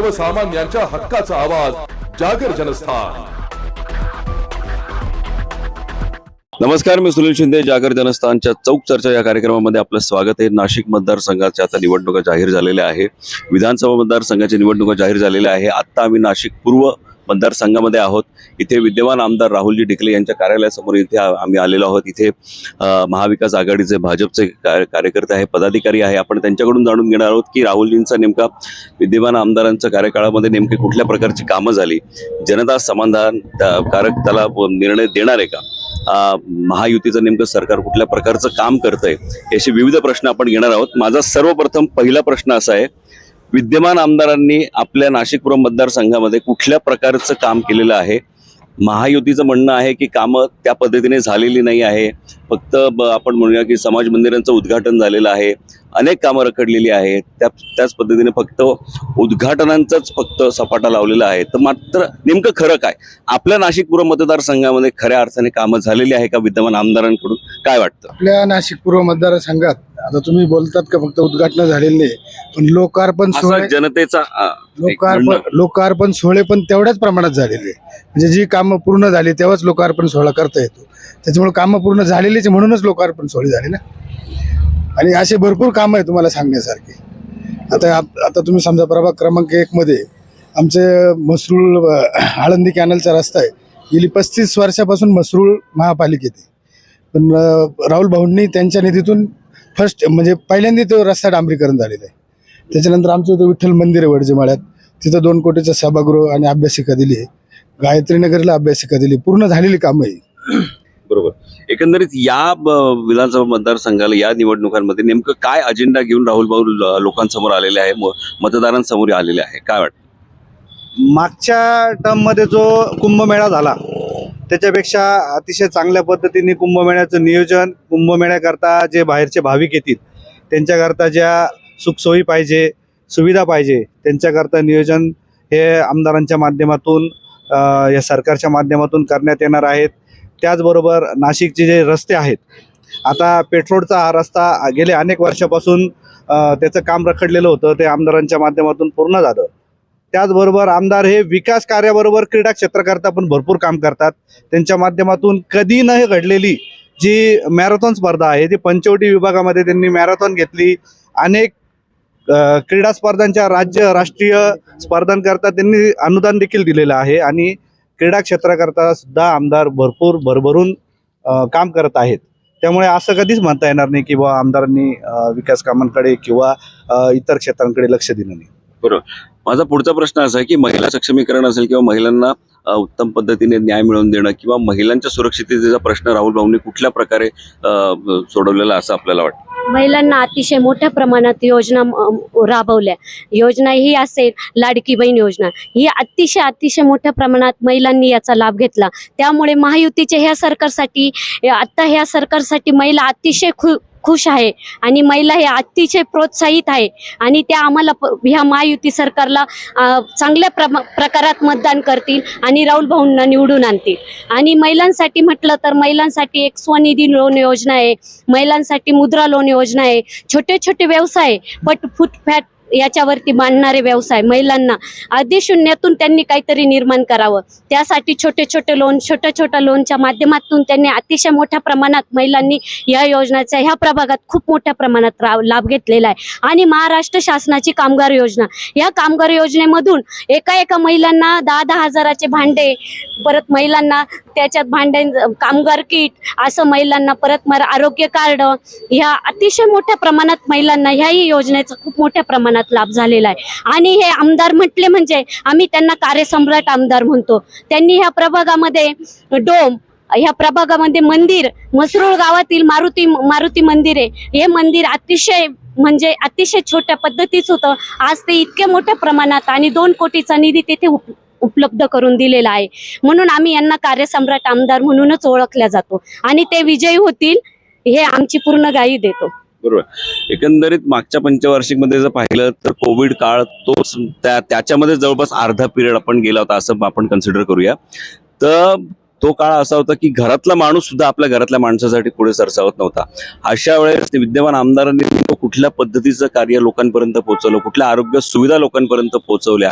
सर्वसामान्यांच्या हक्काचा आवाज जागर जनस्थान. नमस्कार मी सुनील शिंदे जागर जनस्थानच्या चौक चर्चा या कार्यक्रमामध्ये आपलं स्वागत आहे. नाशिक मतदारसंघाच्या आता निवडणुका जाहीर झालेल्या आहे विधानसभा मतदारसंघाच्या निवडणुका जाहीर झालेल्या आहे आत्ता आम्ही नाशिक पूर्व मतदारसंघामध्ये आहोत. इथे विद्यमान आमदार राहुलजी ढिकले यांच्या कार्यालयासमोर इथे आम्ही आलेलो आहोत. इथे महाविकास आघाडीचे भाजपचे कार्यकर्ते आहे पदाधिकारी आहे. आपण त्यांच्याकडून जाणून घेणार आहोत की राहुलजींचा नेमका विद्यमान आमदारांच्या कार्यकाळामध्ये नेमकी कुठल्या प्रकारची कामं झाली? जनता समाधान त्या- कारक त्याला निर्णय देणार आहे का? महायुतीचं नेमकं सरकार कुठल्या प्रकारचं काम करतंय? याचे विविध प्रश्न आपण घेणार आहोत. माझा सर्वप्रथम पहिला प्रश्न असा आहे विद्यमान आमदारांनी आपल्या नाशिकपुरम मतदारसंघामध्ये कुठल्या प्रकारचं काम केलेलं आहे? महायुतीचं म्हणणं आहे की कामं त्या पद्धतीने झालेली नाही आहे. फक्त आपण म्हणूया की समाज मंदिरांचं उद्घाटन झालेलं आहे. अनेक कामं रखडलेली आहेत. त्या त्याच पद्धतीने फक्त उद्घाटनांचाच फक्त सपाटा लावलेला आहे. तर मात्र नेमकं खरं काय? आपल्या नाशिकपुरम मतदारसंघामध्ये खऱ्या अर्थाने कामं झालेली आहे का विद्यमान आमदारांकडून? काय वाटतं? आपल्या नाशिक पूर्व मतदारसंघात आता तुम्ही बोलतात का फक्त उद्घाटन झालेले नाही पण लोकार्पण सोहळे जनतेचा लोकार्पण. लोकार्पण सोहळे पण तेवढ्याच प्रमाणात झालेले म्हणजे जी कामं पूर्ण झाली तेव्हाच लोकार्पण सोहळा करता येतो. त्याच्यामुळे कामं पूर्ण झालेलीच म्हणूनच लोकार्पण सोहळे झाले ना. आणि असे भरपूर कामं आहे तुम्हाला सांगण्यासारखे. आता आप- आता तुम्ही समजा प्रभाग क्रमांक एकमध्ये आमचं आमचे मसरूळ आळंदी कॅनलचा रस्ता आहे. गेली पस्तीस वर्षापासून मसरूळ महापालिकेत पण राहुल भाऊंनी त्यांच्या निधीतून फर्स्ट म्हणजे पहिल्यांदा तो रस्ता डांबरीकरण झालेला आहे. त्याच्यानंतर आमचं इथं विठ्ठल मंदिर आहे वडजेमाळ्यात. तिथं दोन कोटीचं सभागृह आणि अभ्यासिका दिली आहे. गायत्री नगरला अभ्यासिका दिली पूर्ण झालेली कामं आहे बरोबर. एकंदरीत या विधानसभा मतदारसंघाला या निवडणुकांमध्ये नेमकं काय अजेंडा घेऊन राहुल भाऊ लोकांसमोर आलेले आहे म- मतदारांसमोर आलेले आहे? काय वाटतं? मागच्या टर्ममध्ये जो कुंभमेळा झाला त्याच्यापेक्षा अतिशय चांगल्या पद्धतीने कुंभमेळ्याचं नियोजन कुंभमेळ्याकरता जे बाहेरचे भाविक येतील त्यांच्याकरता ज्या सुखसोयी पाहिजे सुविधा पाहिजे त्यांच्याकरता नियोजन हे आमदारांच्या माध्यमातून या सरकारच्या माध्यमातून करण्यात येणार आहेत. त्याचबरोबर नाशिकचे जे रस्ते आहेत आता पेट्रोलचा हा रस्ता गेले अनेक वर्षापासून त्याचं काम रखडलेलं होतं ते आमदारांच्या माध्यमातून पूर्ण झालं. त्याचबरोबर आमदार हे विकास कार्याबरोबर क्रीडा क्षेत्राकरता पण भरपूर काम करतात. त्यांच्या माध्यमातून कधी न घडलेली जी मॅरेथॉन स्पर्धा आहे ती पंचवटी विभागामध्ये त्यांनी मॅरेथॉन घेतली. अनेक क्रीडा स्पर्धांच्या राज्य राष्ट्रीय स्पर्धांकरता त्यांनी अनुदान देखील दिलेलं आहे आणि क्रीडा क्षेत्राकरता सुद्धा आमदार भरपूर भरभरून काम करत आहेत. त्यामुळे असं कधीच म्हणता येणार नाही की बा आमदारांनी विकास कामांकडे किंवा इतर क्षेत्रांकडे लक्ष दिलं नाही. बरोबर. माझा पुढचा प्रश्न असा आहे की महिला सक्षमीकरण असेल किंवा महिलांना उत्तम पद्धतीने न्याय मिळवून देणं किंवा महिलांच्या सुरक्षिततेचा प्रश्न राहुल भाऊंनी कुठल्या प्रकारे सोडवलेला असं आपल्याला वाटतं? महिलांना अतिशय मोठ्या प्रमाणात योजना राबवल्या. योजना ही असेल लाडकी बहीण योजना. ही अतिशय अतिशय मोठ्या प्रमाणात महिलांनी याचा लाभ घेतला. त्यामुळे महायुतीच्या ह्या सरकारसाठी आता ह्या सरकारसाठी महिला अतिशय खु खुश आहे आणि महिला हे अतिशय प्रोत्साहित आहे. आणि त्या आम्हाला प- ह्या महायुती सरकारला चांगल्या प्रमा प्रकारात मतदान करतील आणि राहुल भाऊंना निवडून आणतील. आणि महिलांसाठी म्हटलं तर महिलांसाठी एक स्वनिधी लोन योजना आहे. महिलांसाठी मुद्रा लोन योजना आहे. छोटे छोटे व्यवसाय पट फुटफॅट याच्यावरती बांधणारे व्यवसाय महिलांना आधी शून्यातून त्यांनी काहीतरी निर्माण करावं. त्यासाठी छोटे छोटे लोन छोट्या छोट्या लोनच्या माध्यमातून त्यांनी अतिशय मोठ्या प्रमाणात महिलांनी या योजनेचा ह्या प्रभागात खूप मोठ्या प्रमाणात रा- लाभ घेतलेला आहे. आणि महाराष्ट्र शासनाची कामगार योजना. या कामगार योजनेमधून एका एका महिलांना दहा दहा हजाराचे भांडे परत महिलांना त्याच्यात भांडे कामगार किट असं महिलांना परत मर आरोग्य कार्ड ह्या अतिशय मोठ्या प्रमाणात महिलांना ह्याही योजनेचं खूप मोठ्या प्रमाणात लाभ झालेला आहे. आणि हे आमदार म्हटले म्हणजे आम्ही त्यांना कार्यसम्राट आमदार म्हणतो. त्यांनी ह्या प्रभागामध्ये डोम ह्या प्रभागामध्ये मंदिर मसरूळ गावातील मारुती मारुती मंदिर आहे. हे मंदिर अतिशय म्हणजे अतिशय छोट्या पद्धतीच होतं. आज ते इतक्या मोठ्या प्रमाणात आणि दोन कोटीचा निधी तिथे उप उपलब्ध करून दिलेला आहे. म्हणून आम्ही यांना कार्यसम्राट आमदार म्हणूनच ओळखल्या जातो. आणि ते विजयी होतील हे आमची पूर्ण गाई देतो. बरोबर. एकंदरीत मागच्या पंचवार्षिकमध्ये जर पाहिलं तर कोविड काळ तो त्या त्याच्यामध्ये जवळपास अर्धा पिरियड आपण गेला होता असं आपण कन्सिडर करूया. तर तो काळ असा होता की घरातला माणूस सुद्धा आपल्या घरातल्या माणसासाठी पुढे सरसावत नव्हता. अशा वेळेस विद्यमान आमदारांनी तो कुठल्या पद्धतीचं कार्य लोकांपर्यंत पोहोचवलं? कुठल्या आरोग्य सुविधा लोकांपर्यंत पोहोचवल्या?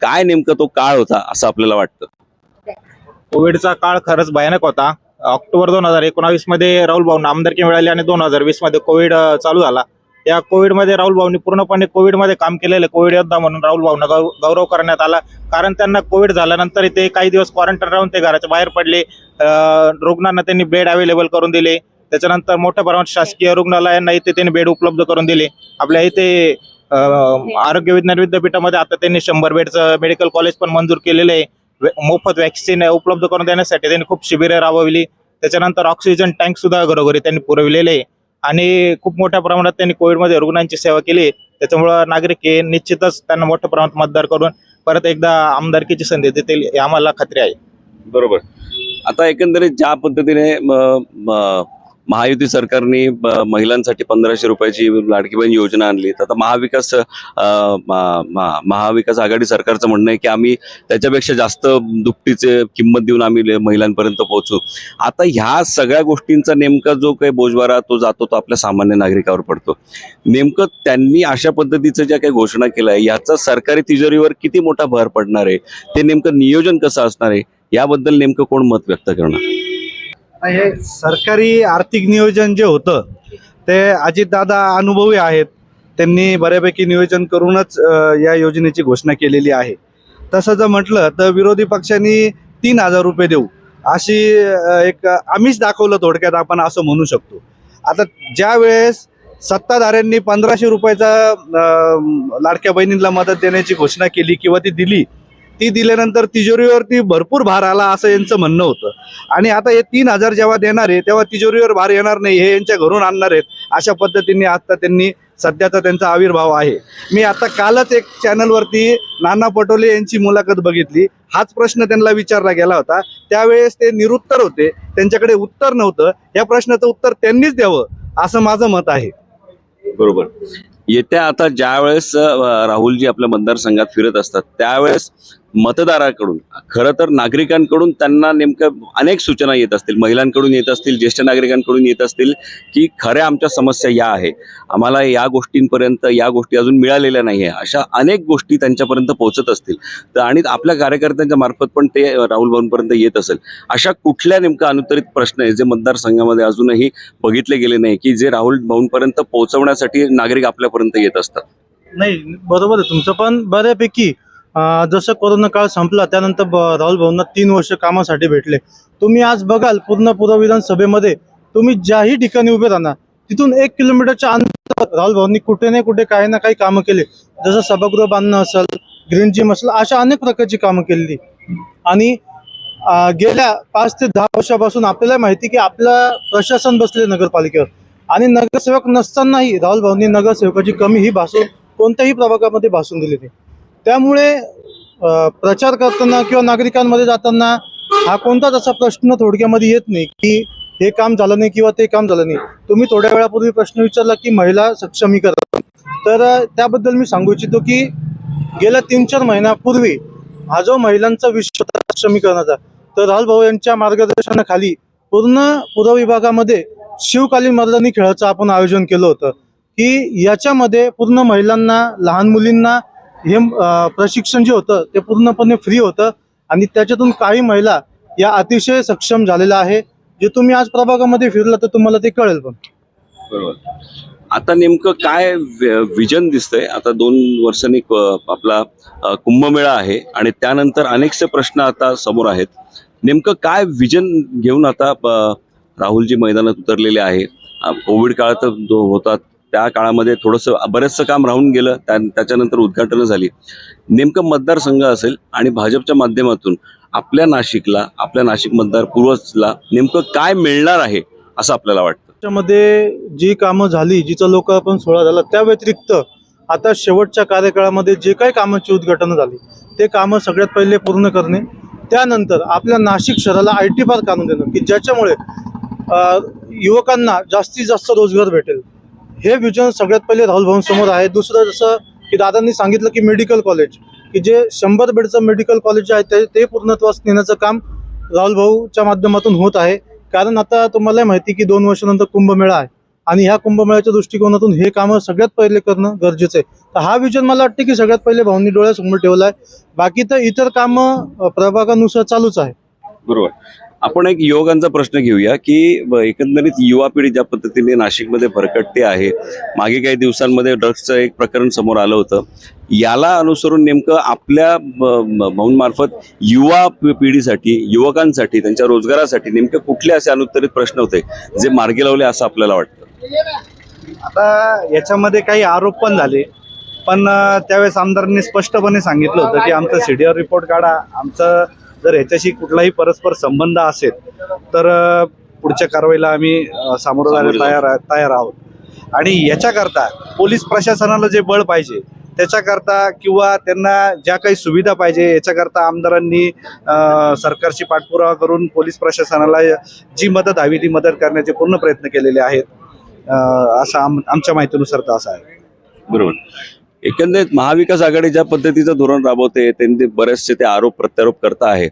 काय नेमकं तो काळ होता असं आपल्याला वाटतं? कोविडचा काळ खरंच भयानक होता. ऑक्टोबर दोन हजार एकोणावीसमध्ये राहुल भाऊंना आमदारकी मिळाली आणि दोन हजार वीसमध्ये कोविड चालू झाला. त्या कोविडमध्ये राहुल भाऊंनी पूर्णपणे कोविडमध्ये काम केलेलं कोविड योद्धा म्हणून राहुल भाऊंना गौ- गौरव करण्यात आला. कारण त्यांना कोविड झाल्यानंतर ते काही दिवस क्वारंटाईन राहून ते घराच्या बाहेर पडले. रुग्णांना त्यांनी बेड अवेलेबल करून दिले. त्याच्यानंतर मोठ्या प्रमाणात शासकीय रुग्णालयांना इथे त्यांनी बेड उपलब्ध करून दिले. आपल्या इथे आरोग्य विज्ञान विद्यापीठामध्ये आता त्यांनी शंभर बेडचं मेडिकल कॉलेज पण मंजूर केलेलं आहे. मोफत वॅक्सिन उपलब्ध करून देण्यासाठी त्यांनी खूप शिबिरे राबवली. त्याच्यानंतर ऑक्सिजन टँक सुद्धा घरोघरी त्यांनी पुरविलेले. आणि खूप मोठ्या प्रमाणात त्यांनी कोविडमध्ये रुग्णांची सेवा केली. त्याच्यामुळं नागरिक हे निश्चितच त्यांना मोठ्या प्रमाणात मतदार करून परत एकदा आमदारकीची संधी देतील आम्हाला खात्री आहे. बरोबर. आता एकंदरीत ज्या पद्धतीने महायुती सरकारने महिलांसाठी पंधराशे रुपयाची लाडकी बहीण योजना आणली. तर आता महाविकास महाविकास आघाडी सरकारचं म्हणणं आहे की आम्ही त्याच्यापेक्षा जास्त दुपटीचे किंमत देऊन आम्ही महिलांपर्यंत पोहोचू. आता ह्या सगळ्या गोष्टींचा नेमका जो काही बोजवारा तो जातो तो आपल्या सामान्य नागरिकावर पडतो. नेमकं त्यांनी अशा पद्धतीचं ज्या काही घोषणा केल्या आहे याचा सरकारी तिजोरीवर किती मोठा भर पडणार आहे? ते नेमकं नियोजन कसं असणार आहे? याबद्दल नेमकं कोण मत व्यक्त करणार? हे सरकारी आर्थिक नियोजन जे होतं ते अजितदादा अनुभवी आहेत. त्यांनी बऱ्यापैकी नियोजन करूनच या योजनेची घोषणा केलेली आहे. तसं जर म्हटलं तर विरोधी पक्षांनी तीन हजार रुपये देऊ अशी एक आम्हीच दाखवलं थोडक्यात आपण असं म्हणू शकतो. आता ज्या वेळेस सत्ताधाऱ्यांनी पंधराशे रुपयाचा लाडक्या बहिणींना मदत देण्याची घोषणा केली किंवा ती दिली ती दिल्यानंतर तिजोरीवरती भरपूर भार आला असं यांचं म्हणणं होतं. आणि आता हे तीन हजार जेव्हा देणार आहे तेव्हा तिजोरीवर भार येणार नाही हे यांच्या घरून आणणार आहेत अशा पद्धतीने आता त्यांनी सध्याचा त्यांचा आविर्भाव आहे. मी आता कालच एक चॅनलवरती नाना पटोले यांची मुलाखत बघितली. हाच प्रश्न त्यांना विचारला गेला होता. त्यावेळेस ते निरुत्तर होते. त्यांच्याकडे उत्तर नव्हतं. या प्रश्नाचं उत्तर त्यांनीच द्यावं असं माझं मत आहे. बरोबर. येत्या आता ज्या वेळेस राहुलजी आपल्या मतदारसंघात फिरत असतात त्यावेळेस मतदाराकडून खरं तर नागरिकांकडून त्यांना नेमकं अनेक सूचना येत असतील महिलांकडून येत असतील ज्येष्ठ नागरिकांकडून येत असतील की खऱ्या आमच्या समस्या या आहे. आम्हाला या गोष्टींपर्यंत या गोष्टी अजून मिळालेल्या नाही आहे. अशा अनेक गोष्टी त्यांच्यापर्यंत पोहोचत असतील. तर आणि आपल्या कार्यकर्त्यांच्या मार्फत पण ते राहुल भाऊंपर्यंत येत असेल. अशा कुठल्या नेमका अनुत्तरित प्रश्न आहे जे मतदारसंघामध्ये अजूनही बघितले गेले नाही की जे राहुल भाऊंपर्यंत पोहोचवण्यासाठी नागरिक आपल्यापर्यंत येत असतात? नाही बरोबर आहे. तुमचं पण बऱ्यापैकी जसं कोरोना काळ संपला त्यानंतर राहुल भाऊंना तीन वर्ष कामासाठी भेटले. तुम्ही आज बघाल पूर्ण पूर्व विधानसभेमध्ये तुम्ही ज्याही ठिकाणी उभे राहणार तिथून एक किलोमीटरच्या अंतर राहुल भाऊंनी कुठे ना कुठे काही ना काही कामं केले. जसं सभागृह बांधणं असेल ग्रीन जिम असेल अशा अनेक प्रकारची कामं केलेली. आणि गेल्या पाच ते दहा वर्षापासून आपल्याला माहिती की आपलं प्रशासन बसले नगरपालिकेवर. आणि नगरसेवक नसतानाही राहुल भाऊंनी नगरसेवकाची कमी ही भासून कोणत्याही प्रभागामध्ये भासून दिली नाही. त्यामुळे प्रचार करताना किंवा नागरिकांमध्ये जाताना हा कोणताच असा प्रश्न थोडक्यामध्ये येत नाही की हे काम झालं नाही किंवा ते काम झालं नाही. तुम्ही थोड्या वेळापूर्वी प्रश्न विचारला की महिला सक्षमीकरण. तर त्याबद्दल मी सांगू इच्छितो की गेल्या तीन चार महिन्यापूर्वी हा जो महिलांचा विषय सक्षमीकरणाचा तर राहुल भाऊ यांच्या मार्गदर्शनाखाली पूर्ण पूर्व विभागामध्ये शिवकालीन मर्दानी खेळाचं आपण आयोजन केलं होतं. की याच्यामध्ये पूर्ण महिलांना लहान मुलींना हे प्रशिक्षण जे होतं ते पूर्णपणे फ्री होतं आणि त्याच्यातून काही महिला या अतिशय सक्षम झालेल्या आहे. जे तुम्ही आज प्रभागामध्ये फिरला तर तुम्हाला ते कळेल पण. बरोबर. आता नेमकं काय विजन दिसतंय? आता दोन वर्षांनी आपला कुंभमेळा आहे आणि त्यानंतर अनेकसे प्रश्न आता समोर आहेत. नेमकं काय विजन घेऊन आता राहुलजी मैदानात उतरलेले आहे कोविड काळात जो होतात त्या काळामध्ये थोडंसं बरेचसं काम राहून गेलं त्या त्याच्यानंतर उद्घाटनं झाली. नेमकं मतदारसंघ असेल आणि भाजपच्या माध्यमातून आपल्या नाशिकला आपल्या नाशिक मतदार पूर्वजला नेमकं काय मिळणार आहे असं आपल्याला वाटतं? त्याच्यामध्ये जी कामं झाली जिचा लोक आपण सोहळा झाला त्या व्यतिरिक्त आता शेवटच्या कार्यकाळामध्ये जे काही कामांची उद्घाटनं झाली ते कामं सगळ्यात पहिले पूर्ण करणे त्यानंतर आपल्या नाशिक शहराला आय टी पार्क आणून देणं की ज्याच्यामुळे युवकांना जास्तीत जास्त रोजगार भेटेल. हे विजन सगळ्यात पहिले राहुल समोर आहे. दुसरं जसं की दादांनी सांगितलं की मेडिकल कॉलेज की जे शंभर बेडचं मेडिकल कॉलेज आहे ते ते पूर्णत्वास नेण्याचं काम राहुल भाऊच्या माध्यमातून होत आहे. कारण आता तुम्हाला माहिती की दोन वर्षानंतर कुंभमेळा आहे. आणि ह्या कुंभमेळ्याच्या दृष्टिकोनातून हे कामं सगळ्यात पहिले करणं गरजेचं आहे. तर हा विजन मला वाटतं की सगळ्यात पहिले भाऊंनी डोळ्यासमोर ठेवला आहे बाकी तर इतर कामं प्रभागानुसार चालूच आहे. बरोबर. आपण एक युवकांचा प्रश्न घेऊया की एकंदरीत युवा पिढी ज्या पद्धतीने नाशिकमध्ये भरकटते आहे मागे काही दिवसांमध्ये ड्रग्सचं एक प्रकरण समोर आलं होतं. याला अनुसरून नेमकं आपल्या ब- भाऊंमार्फत युवा पिढीसाठी युवकांसाठी त्यांच्या रोजगारासाठी नेमके कुठले असे अनुत्तरित प्रश्न होते जे मार्गी लावले असं आपल्याला वाटतं? आता याच्यामध्ये काही आरोप पण झाले. पण त्यावेळेस आमदारांनी स्पष्टपणे सांगितलं होतं की आमचं सीडीआर रिपोर्ट काढा आमचं जर ह्याच्याशी कुठलाही परस्पर संबंध असेल तर पुढच्या कारवाईला आम्ही सामोरं जायला. तयार तयार आहोत. आणि याच्याकरता पोलीस प्रशासनाला जे बळ पाहिजे त्याच्याकरता किंवा त्यांना ज्या काही सुविधा पाहिजे याच्याकरता आमदारांनी अं, सरकारची पाठपुरावा करून पोलीस प्रशासनाला जी मदत हवी ती मदत करण्याचे पूर्ण प्रयत्न केलेले आहेत. असं आम आमच्या माहितीनुसार तर असं आहे. बरोबर. एकंदरीत महाविकास आघाडी ज्या पद्धतीचं धोरण राबवते त्यांनी बरेचसे ते आरोप प्रत्यारोप करत आहे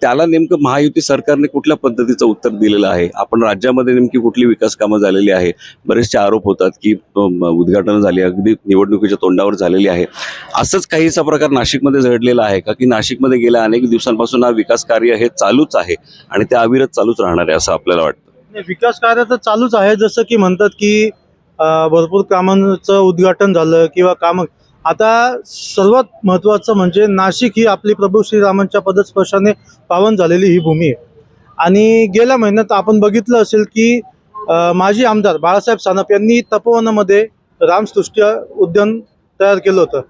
त्याला नेमकं महायुती सरकारने कुठल्या पद्धतीचं उत्तर दिलेलं आहे? आपण राज्यामध्ये नेमकी कुठली विकास कामं झालेली आहे? बरेचसे आरोप होतात की उद्घाटनं उद्घाटन झाली अगदी निवडणुकीच्या तोंडावर झालेली आहे. असंच काहीसा प्रकार नाशिकमध्ये झडलेला आहे का? की नाशिकमध्ये गेल्या अनेक दिवसांपासून हा विकास कार्य हे चालूच आहे आणि ते अविरत चालूच राहणार आहे असं आपल्याला वाटतं? विकास कार्य तर चालूच आहे. जसं की म्हणतात की भरपूर कामांचं उद्घाटन झालं किंवा कामं आता सर्वात महत्त्वाचं म्हणजे नाशिक ही आपली प्रभू श्रीरामांच्या पदस्पर्शाने पावन झालेली ही भूमी आहे. आणि गेल्या महिन्यात आपण बघितलं असेल की माजी आमदार बाळासाहेब सानप यांनी तपोवनामध्ये रामसृष्टी उद्यान तयार केलं होतं.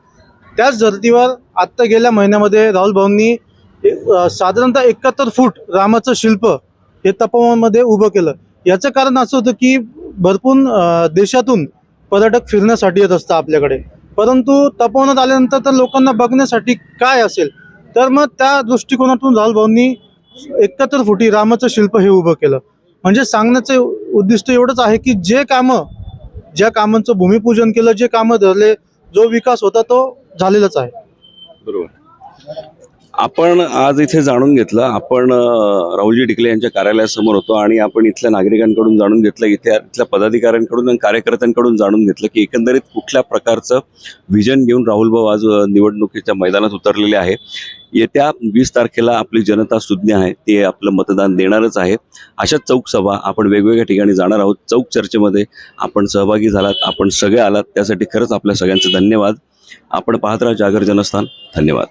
त्याच धर्तीवर आत्ता गेल्या महिन्यामध्ये राहुल भाऊंनी साधारणतः एकाहत्तर फूट रामाचं शिल्प हे तपोवनमध्ये उभं केलं. याचं कारण असं होतं की भरपूर देशातून पर्यटक फिरण्यासाठी येत असतं आपल्याकडे. परंतु तपवण्यात आल्यानंतर तर लोकांना बघण्यासाठी काय असेल? तर मग त्या दृष्टिकोनातून लालभाऊंनी भाऊंनी एकाहत्तर फुटी रामाचं शिल्प हे उभं केलं. म्हणजे सांगण्याचं उद्दिष्ट एवढंच आहे की जे कामं ज्या कामांचं भूमिपूजन केलं जे कामं धरले जो विकास होता तो झालेलाच आहे. बरोबर. आपण आज इथे जाणून घेतलं आपण राहुलजी डिकले यांच्या कार्यालयासमोर होतो आणि आपण इथल्या नागरिकांकडून जाणून घेतलं इथे इथल्या पदाधिकाऱ्यांकडून आणि कार्यकर्त्यांकडून जाणून घेतलं की एकंदरीत कुठल्या प्रकारचं विजन घेऊन राहुल भाऊ आज निवडणुकीच्या मैदानात उतरलेले आहे. येत्या वीस तारखेला आपली जनता सुज्ञ आहे ते आपलं मतदान देणारच आहे. अशा चौक सभा आपण वेगवेगळ्या ठिकाणी जाणार आहोत. चौक चर्चेमध्ये आपण सहभागी झालात आपण सगळे आलात त्यासाठी खरंच आपल्या सगळ्यांचे धन्यवाद. आपण पाहत राहा जागर जनस्थान. धन्यवाद.